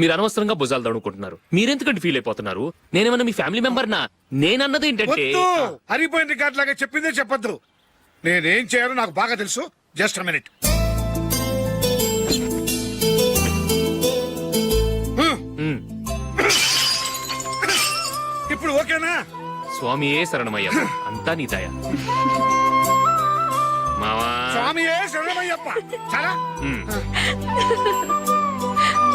మీరు అనవసరంగా భుజాలు దడుకుంటున్నారు మీరెందుకంటే ఫీల్ అయిపోతున్నారు? నేనేమన్నా మీ ఫ్యామిలీ మెంబర్ నా? నేనన్నది ఏంటంటే వద్దు! హరిపోయిన రికార్డ్ లాగా చెప్పిందే చెప్పొద్దు. నేనేం చేయాలో నాకు బాగా తెలుసు. జస్ట్ మినిట్ ఇప్పుడు ఓకేనా? స్వామి ఏ శరణమయ్య. అంతా నీ దయ. మావా. స్వామియే శరణమయ్యప్ప. చాలా.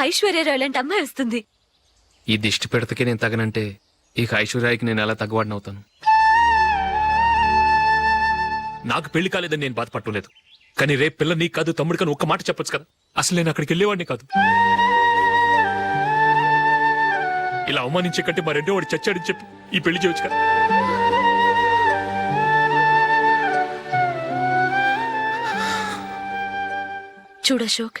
ఐశ్వర్యరావు లాంటి అమ్మాయి వస్తుంది. ఈ దిష్టి పెడతకే నేను తగనంటే ఇక ఐశ్వర్యానికి నేను ఎలా తగ్గవాడినవుతాను నాకు పెళ్ళి కాలేదని నేను బాధపడలేదు కానీ రేపు పిల్ల నీకు కాదు తమ్ముడు కానీ ఒక్క మాట చెప్పొచ్చు కదా? అసలు నేను అక్కడికి వెళ్ళేవాడిని కాదు. ఇలా అవమానించే కంటే మా రెండో వాడు చచ్చాడని చెప్పి ఈ పెళ్ళి చేయొచ్చు కదా? చూడశోక్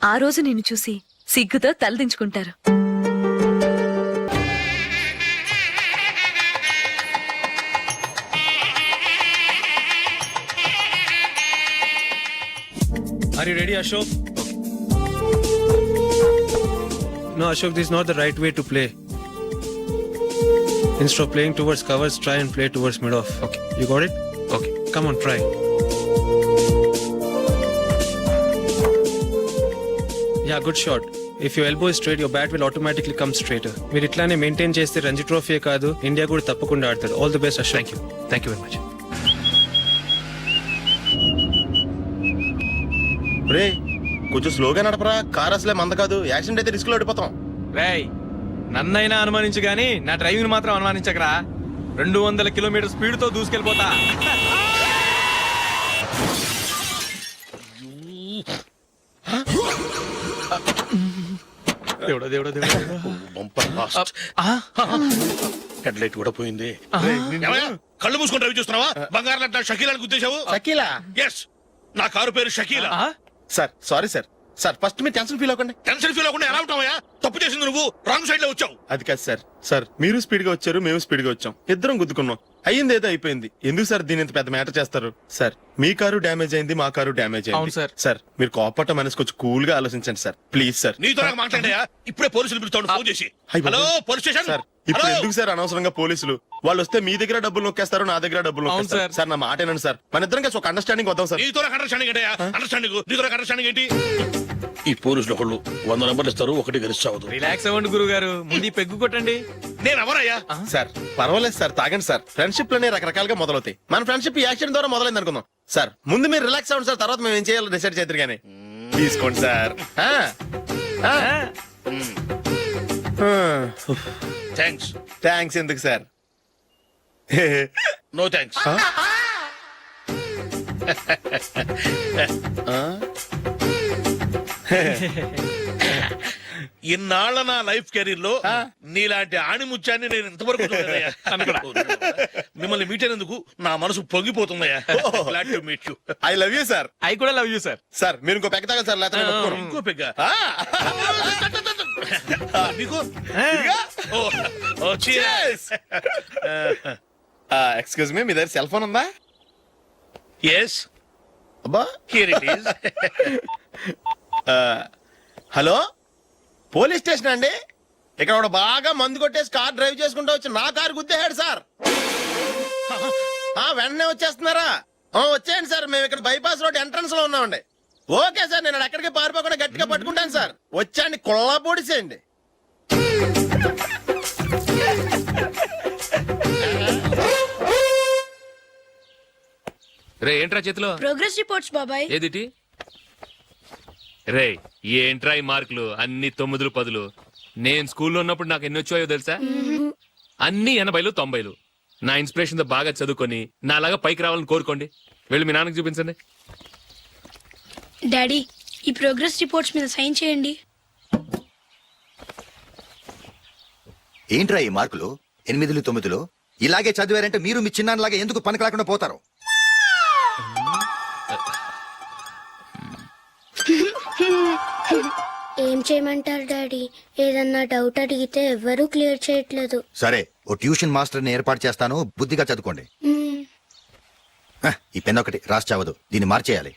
ఆ రోజు నిన్ను చూసి సిగ్గుతో తలదించుకుంటారు Are you ready, Ashok? No, Ashok, this is not the right way to play. Instead of playing towards covers, try and play towards mid off. Okay. You got it? okay Come on, try. Yeah, good shot. If your elbow is straight, your bat will automatically come straighter. మీరు ఇట్లానే maintain చేస్తే Ranji trophy కాదు India కూడా తప్పకుండా ఆడతాడు. All the best thank you thank you very much రే కొంచెం స్లోగా నడపరా. Car అసలే మంద కాదు. యాక్సిడెంట్ అయితే రిస్క్లో ఓడిపోతాం రేయ్ నన్నైనా అనుమానించు గాని నా డ్రైవింగ్ మాత్రం అనుమానించకరా. రెండు వందల కిలోమీటర్ స్పీడ్తో దూసుకెళ్ళిపోతా దేవుడా దేవుడా దేవుడా. హెడ్ లైట్ కూడా పోయింది. కళ్ళు మూసుకుంటే రవి చూస్తున్నావా? బంగారం లాంటి షకీలాని గుర్తించావు షకీలా? ఎస్ నా కారు పేరు Shakeela. Sir sorry sir. Sir first మీరు టెన్షన్ ఫీల్ అవ్వకండి. టెన్షన్ ఫీల్ అవ్వకుండా ఎలా ఉంటావయ్యా? తప్పు చేసింది నువ్వు రాంగ్ సైడ్లో వచ్చావు. అది కాదు సార్. సార్ మీరు స్పీడ్గా వచ్చారు మేము స్పీడ్గా వచ్చాం. ఇద్దరం గుద్దుకున్నాం. అయ్యింది ఏదో అయిపోయింది. ఎందుకు సార్ దీని ఇంత పెద్ద మ్యాటర్ చేస్తారు? సార్ మీ కారు డ్యామేజ్ అయింది మా కారు డ్యామేజ్ అయింది. సార్. సార్ మీరు కోపట్ట మనసు కొంచెం కూల్గా ఆలోచించండి సార్. Please sir. నీతో నాకు మాట్లాడాయా? ఇప్పుడే పోలీసులు పిలుస్తాడు ఫోన్ చేసి. Hello police station? సార్ ఇప్పుడు? ఎందుకు సార్ అనవసరంగా పోలీసులు? వాళ్ళు వస్తే మీ దగ్గర డబ్బులు నొక్కేస్తారు నా దగ్గర డబ్బులు నొక్కేస్తారు. సార్. సార్ నా మాట ఏనండి సార్. మన ఇద్దరం కలిసి ఒక అండర్స్టాండింగ్ వద్దాం సార్. నీతో అండర్స్టాండింగ్ ఏంటయ్యా? అండర్స్టాండింగ్ నీతో అండర్స్టాండింగ్ ఏంటి? ఈ పోలీసులు ఒకళ్ళు వంద నెంబర్లు ఇస్తారు ఒకటి గెలిచావదు రిలాక్స్ అవ్వండి గురువు గారు ముందు పెగ్గు కొట్టండి. నేను ఎవరయ్యా? సార్ పర్వాలేదు సార్ తాగండి సార్. ఫ్రెండ్షిప్లోనే రకరకాలుగా మొదలవుతాయి. మన ఫ్రెండ్షిప్ ఈ యాక్షన్ ద్వారా మొదలైంది అనుకుందాం. సార్ ముందు మీరు రిలాక్స్ అవ్వండి సార్ తర్వాత మేము ఏం చేయాలో డిసైడ్ చేద్దరు కానీ తీసుకోండి సార్. ఆ. ఆ. ఆ. థ్యాంక్స్ థ్యాంక్స్ ఎందుకు సార్? నో థ్యాంక్స్ ఇన్నాళ్ళ నా లైఫ్ కెరీర్లో నీలాంటి ఆణిముత్యాన్ని నేను ఇంతవరకు చూడలేదయ్యా. మిమ్మల్ని మీట్ అయినందుకు నా మనసు పొంగిపోతుందయ్యా. Meet you I love you sir I కూడా లవ్ యూ సార్ సార్ మీరు ఇంకో పెక్క తాగాలి సార్ లేకపోతే నేను ఒప్పుకోను. ఇంకో పెగ్గ. ఆ. నీకు ఇదిగా. ఓ ఓ cheers. ఎక్స్క్యూజ్ మీ మీ దగ్గర సెల్ ఫోన్ ఉందా? Yes. అబ్బా. Here it is. Hello? Police station అండి? ఇక్కడ ఒకడు బాగా మందు కొట్టేసి కార్ డ్రైవ్ చేసుకుంటూ వచ్చి నా కారు గుద్దేశాడు సార్. ఆ, వెంటనే వచ్చేస్తున్నారా? వచ్చేయండి సార్ మేము ఇక్కడ బైపాస్ రోడ్ ఎంట్రన్స్లో ఉన్నామండి. ఓకే సార్ నేను ఎక్కడికి పారిపోకుండా గట్టిగా పట్టుకుంటాను సార్. వచ్చాండి కుళ్ళా పొడిసేయండి. రే ఏంట్రా చేతిలో? ప్రోగ్రెస్ రిపోర్ట్స్ బాబాయ్. ఏదిటి? రే ఏంట్రా ఈ మార్కులు? అన్ని తొమ్మిదిలు పదులు. నేను స్కూల్లో ఉన్నప్పుడు నాకు ఎన్ని వచ్చాయో తెలుసా? అన్ని ఎనభైలు తొంభైలు. నా ఇన్స్పిరేషన్తో బాగా చదువుకొని నాలాగా పైకి రావాలని కోరుకోండి. వెళ్ళి మీ నాన్నకి చూపించండి. డాడీ ఈ ప్రోగ్రెస్ రిపోర్ట్స్ మీద సైన్ చేయండి. ఏంట్రా ఈ మార్కులు? ఎనిమిదిలు తొమ్మిదిలు? ఇలాగే చదివారంటే మీరు మీ చిన్నాన్నలాగా ఎందుకు పనికి రాకుండా పోతారు? ఏం చేయమంటారు డాడీ? ఏదన్నా డౌట్ అడిగితే ఎవ్వరూ క్లియర్ చేయట్లేదు. సరే ఓ ట్యూషన్ మాస్టర్ని ఏర్పాటు చేస్తాను బుద్ధిగా చదువుకోండి. హ, ఈ పెన్ ఒకటి రాసి చావదు దీన్ని మార్చేయాలి.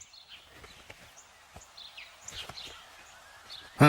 హ,